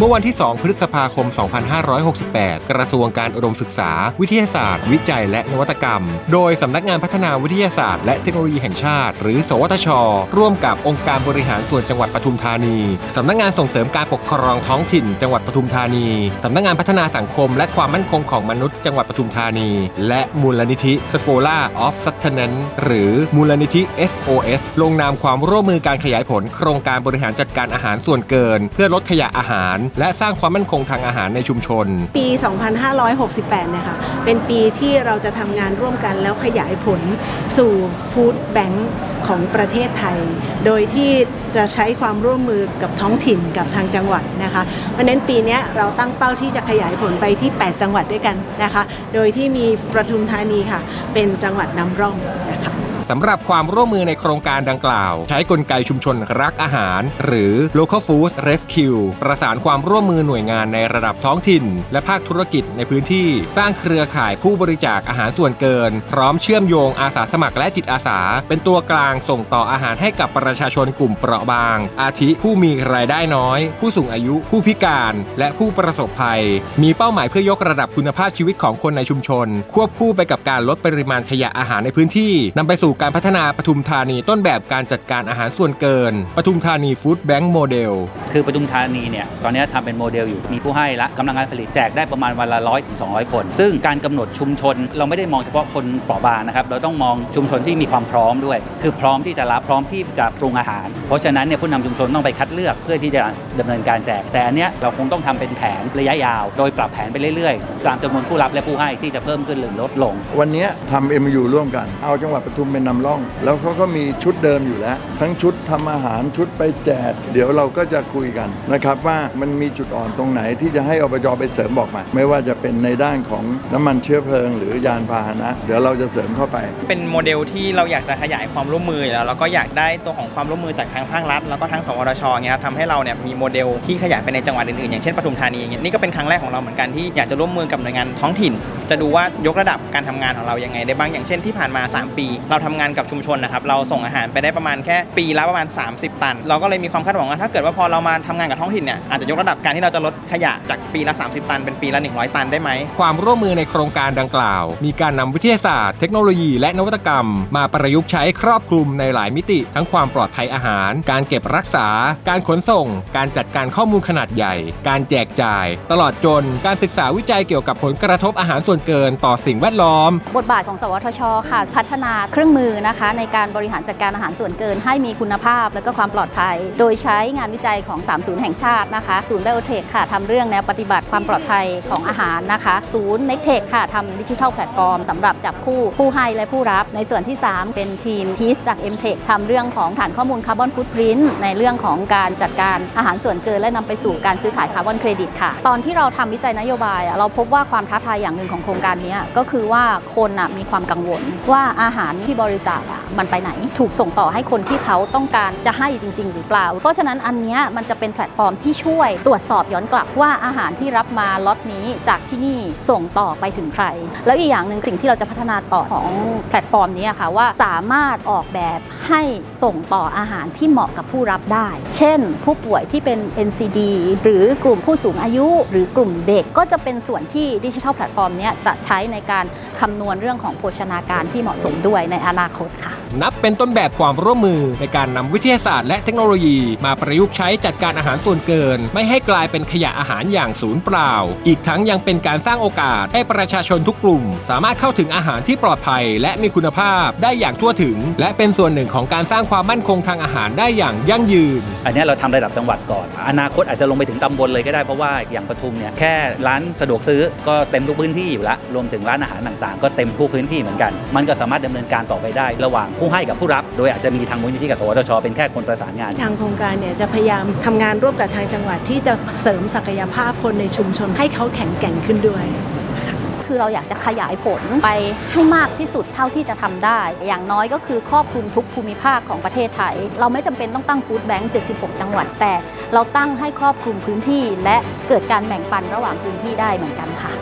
เมื่อวันที่ 2 พฤษภาคม 2568 กระทรวงการอุดมศึกษา วิทยาศาสตร์ วิจัย และนวัตกรรม โดยสำนักงานพัฒนาวิทยาศาสตร์และเทคโนโลยีแห่งชาติ หรือ สวทช ร่วมกับองค์การบริหารส่วนจังหวัดปทุมธานีสำนักงานส่งเสริมการปกครองท้องถิ่น จังหวัดปทุมธานีสำนักงานพัฒนาสังคม และความมั่นคงของมนุษย์จังหวัดปทุมธานี และมูลนิธิ Scholar of Sustenance หรือมูลนิธิ SOS ลงนามความร่วมมือการขยายผลโครงการบริหารจัดการอาหารส่วนเกิน เพื่อลดขยะอาหารและสร้างความมั่นคงทางอาหารในชุมชน ปี 2568เนี่ยค่ะเป็นปีที่เราจะทำงานร่วมกันแล้วขยายผลสู่ฟู้ดแบงค์ของประเทศไทย โดยที่จะใช้ความร่วมมือกับท้องถิ่นกับทางจังหวัดนะคะ เพราะนั้นปีนี้เราตั้งเป้าที่จะขยายผลไปที่ 8 จังหวัดด้วยกันนะคะ โดยที่มีประทุมธานีค่ะ เป็นจังหวัดนำร่อง สำหรับความร่วมมือในโครงการดังกล่าว ใช้กลไกชุมชนรักอาหาร หรือ local food rescue ประสานความร่วมมือหน่วยงานในระดับท้องถิ่น และภาคธุรกิจในพื้นที่ สร้างเครือข่ายผู้บริจาคอาหารส่วนเกิน พร้อมเชื่อมโยงอาสาสมัครและจิตอาสา เป็นตัวกลางส่งต่ออาหารให้กับประชาชนกลุ่มเปราะบาง อาทิผู้มีรายได้น้อย ผู้สูงอายุ ผู้พิการ และผู้ประสบภัย มีเป้าหมายเพื่อยกระดับคุณภาพชีวิตของคนในชุมชน ควบคู่ไปกับการลดปริมาณขยะอาหารในพื้นที่นำไปสู่การพัฒนาปทุมธานีต้นแบบการจัดการอาหารส่วนเกินปทุมธานีฟู้ดแบงค์โมเดลคือปทุมธานีเนี่ยตอนนี้ทำเป็นโมเดลอยู่มีผู้ให้ละกำลังการผลิตแจกได้ประมาณวันละร้อยถึงสองคน ซึ่งการกำหนดชุมชน เราไม่ได้มองเฉพาะคนเปราะบางนะครับเราต้องมองชุมชนที่มีความพร้อมด้วย คือพร้อมที่จะรับพร้อมที่จะปรุงอาหาร เพราะฉะนั้นเนี่ยผู้นำชุมชนต้องไปคัดเลือกเพื่อที่จะดำเนินการแจก แต่อันเนี้ยเราคงต้องทำเป็นแผนระยะยาว โดยปรับแผนไปเรื่อยๆ ตามจำนวนผู้รับและผู้ให้ที่จะเพิ่มขึ้นหรือลดลง วันนี้ทำ MU ร่วมกันเอาจังหวัดปทุมเป็นนำร่อง แล้วเขาก็มีชุดเดิมอยู่แล้ว ทั้งชุดทำอาหารชุดไปแจก เดี๋ยวเราก็จะคุยกันนะครับว่ามันมีจุดอ่อนตรงไหนที่จะให้อบจไปเสริมบอกมา ไม่ว่าจะเป็นในด้านของน้ำมันเชื้อเพลิง หรือยานพาหนะ เดี๋ยวเราจะเสริมเข้าไป เป็นโมเดลที่เราอยากจะขยายความร่วมมือแล้วแล้วก็อยากได้ตัวของความร่วมมือจากทางภาครัฐ แล้วก็ทางสวทชเงี้ยครับทำให้เราเนี่ยมีโมเดลที่ขยายไปในจังหวัดอื่นๆอย่างเช่นปทุมธานีเงี้ยนี่ก็เป็นครั้งแรกของเราเหมือนกันที่อยากจะร่วมมือกับหน่วยงานท้องถิ่น จะดูว่ายกระดับการทำงานของเรายังไงได้บ้างอย่างเช่นที่ผ่านมา 3 ปี เราทำงานกับชุมชนนะครับเราส่งอาหารไปได้ประมาณแค่ปีละประมาณ 30 ตัน เราก็เลยมีความคาดหวังว่าถ้าเกิดว่าพอเรามาทำงานกับท้องถิ่นเนี่ยอาจจะยกระดับการที่เราจะลดขยะจากปีละ 30 ตันเป็นปีละ 100 ตันได้ไหมความร่วมมือในโครงการดังกล่าว มีการนำวิทยาศาสตร์เทคโนโลยี และนวัตกรรม มาประยุกต์ใช้ครอบคลุมในหลายมิติ ทั้งความปลอดภัยอาหาร การเก็บรักษา การขนส่ง การจัดการข้อมูลขนาดใหญ่ การแจกจ่าย ตลอดจนการศึกษาวิจัยเกี่ยวกับผลกระทบอาหารส่วนเกินต่อสิ่งแวดล้อม บทบาทของสวทช ค่ะ พัฒนาเครื่องมือนะคะ ในการบริหารจัดการอาหารส่วนเกิน ให้มีคุณภาพและก็ความปลอดภัย โดยใช้งานวิจัยของ 3 ศูนย์แห่งชาตินะคะศูนย์ไบโอเทคค่ะทำเรื่องแนวปฏิบัติความปลอดภัยของอาหารนะคะ ศูนย์เน็กเทคค่ะทำดิจิทัลแพลตฟอร์มสำหรับจับคู่ผู้ให้และผู้รับ ในส่วนที่ 3 เป็นทีมทีสจาก m t e c h ทำเรื่องของฐานข้อมูลคาร์บอนฟุตพิ้นในเรื่องของการจัดการอาหารส่วนเกินและนำไปสู่การซื้อขายคาร์บอนเครดิตค่ะ ตอนที่เราทำวิจัยนโยบาย เราพบว่าความท้าทายอย่างหนึ่งของโครงการนี้ก็คือว่าคนมีความกังวลว่าอาหารที่บริจาคมันไปไหน ถูกส่งต่อให้คนที่เขาต้องการจะให้จริง ๆ หรือเปล่า เพราะฉะนั้นอันนี้มันจะเป็นแพลตฟอร์มที่ช่วยตรวจสอบย้อนกลับว่าอาหารที่รับมาล็อตนี้จากที่นี่ส่งต่อไปถึงใคร แล้วอีกอย่างหนึ่งสิ่งที่เราจะพัฒนาต่อของแพลตฟอร์มนี้ค่ะว่าสามารถออกแบบให้ส่งต่ออาหารที่เหมาะกับผู้รับได้ เช่น ผู้ป่วยที่เป็น NCD หรือกลุ่มผู้สูงอายุ หรือกลุ่มเด็กก็จะเป็นส่วนที่ดิจิทัลแพลตฟอร์มนี้จะใช้ในการคำนวณเรื่องของโภชนาการที่เหมาะสมด้วยในอนาคตค่ะ นับเป็นต้นแบบความร่วมมือในการนำวิทยาศาสตร์และเทคโนโลยี มาประยุกต์ใช้จัดการอาหารส่วนเกิน ไม่ให้กลายเป็นขยะอาหารอย่างศูนย์เปล่า อีกทั้งยังเป็นการสร้างโอกาสให้ประชาชนทุกกลุ่ม สามารถเข้าถึงอาหารที่ปลอดภัย และมีคุณภาพได้อย่างทั่วถึง และเป็นส่วนหนึ่งของการสร้างความมั่นคงทางอาหารได้อย่างยั่งยืน อันนี้เราทำระดับจังหวัดก่อน อนาคตอาจจะลงไปถึงตำบลเลยก็ได้เพราะว่าอย่างปทุมเนี่ยแค่ร้านสะดวกซื้อก็เต็มทุกพื้นที่อยู่ละรวมถึงร้านอาหารต่างๆ ก็เต็มทุกพื้นที่เหมือนกัน มันก็สามารถดำเนินการต่อไปได้ระหว่างผู้ให้กับผู้รับ โดยอาจจะมีทางมูลนิธิกับสวทช เป็นแค่คนประสานงาน ทางโครงการเนี่ยจะพยายามทำงานร่วมกับทางจังหวัดที่จะเสริมศักยภาพคนในชุมชนให้เขาแข็งแกร่งขึ้นด้วยคือเราอยากจะขยายผลไปให้มากที่สุดเท่าที่จะทำได้ อย่างน้อยก็คือครอบคลุมทุกภูมิภาคของประเทศไทย เราไม่จำเป็นต้องตั้งฟู้ดแบงค์76 จังหวัด แต่เราตั้งให้ครอบคลุมพื้นที่ และเกิดการแบ่งปันระหว่างพื้นที่ได้เหมือนกันค่ะ